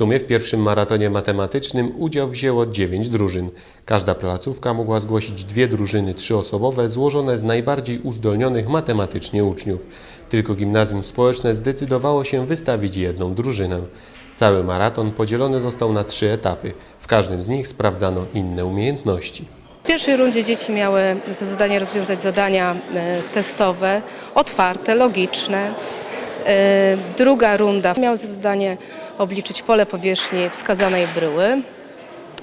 sumie w pierwszym maratonie matematycznym udział wzięło 9 drużyn. Każda placówka mogła zgłosić dwie drużyny trzyosobowe złożone z najbardziej uzdolnionych matematycznie uczniów. Tylko gimnazjum społeczne zdecydowało się wystawić jedną drużynę. Cały maraton podzielony został na trzy etapy. W każdym z nich sprawdzano inne umiejętności. W pierwszej rundzie dzieci miały za zadanie rozwiązać zadania e, testowe, otwarte, logiczne. E, Druga runda miała za zadanie obliczyć pole powierzchni wskazanej bryły.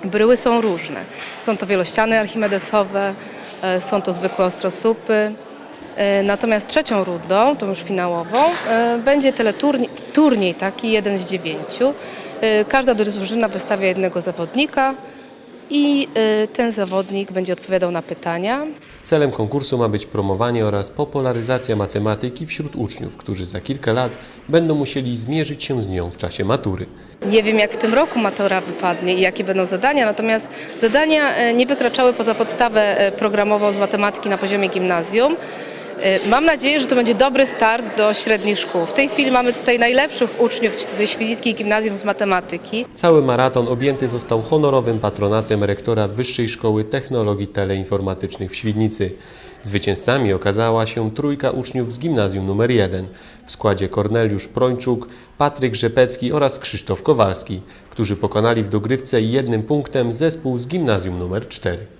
Bryły są różne. Są to wielościany archimedesowe, e, są to zwykłe ostrosupy. E, Natomiast trzecią rundą, tą już finałową, będzie teleturniej turniej taki, jeden z dziewięciu. Każda drużyna wystawia jednego zawodnika i ten zawodnik będzie odpowiadał na pytania. Celem konkursu ma być promowanie oraz popularyzacja matematyki wśród uczniów, którzy za kilka lat będą musieli zmierzyć się z nią w czasie matury. Nie wiem, jak w tym roku matura wypadnie i jakie będą zadania, natomiast zadania e, nie wykraczały poza podstawę e, programową z matematyki na poziomie gimnazjum. E, Mam nadzieję, że to będzie dobry start do średnich szkół. W tej chwili mamy tutaj najlepszych uczniów ze Świdnickiej Gimnazjum z matematyki. Cały maraton objęty został honorowym patronatem rektora Wyższej Szkoły Technologii Teleinformatycznych w Świdnicy. Zwycięzcami okazała się trójka uczniów z gimnazjum nr 1 w składzie Korneliusz Prończuk, Patryk Rzepecki oraz Krzysztof Kowalski, którzy pokonali w dogrywce jednym punktem zespół z gimnazjum nr 4.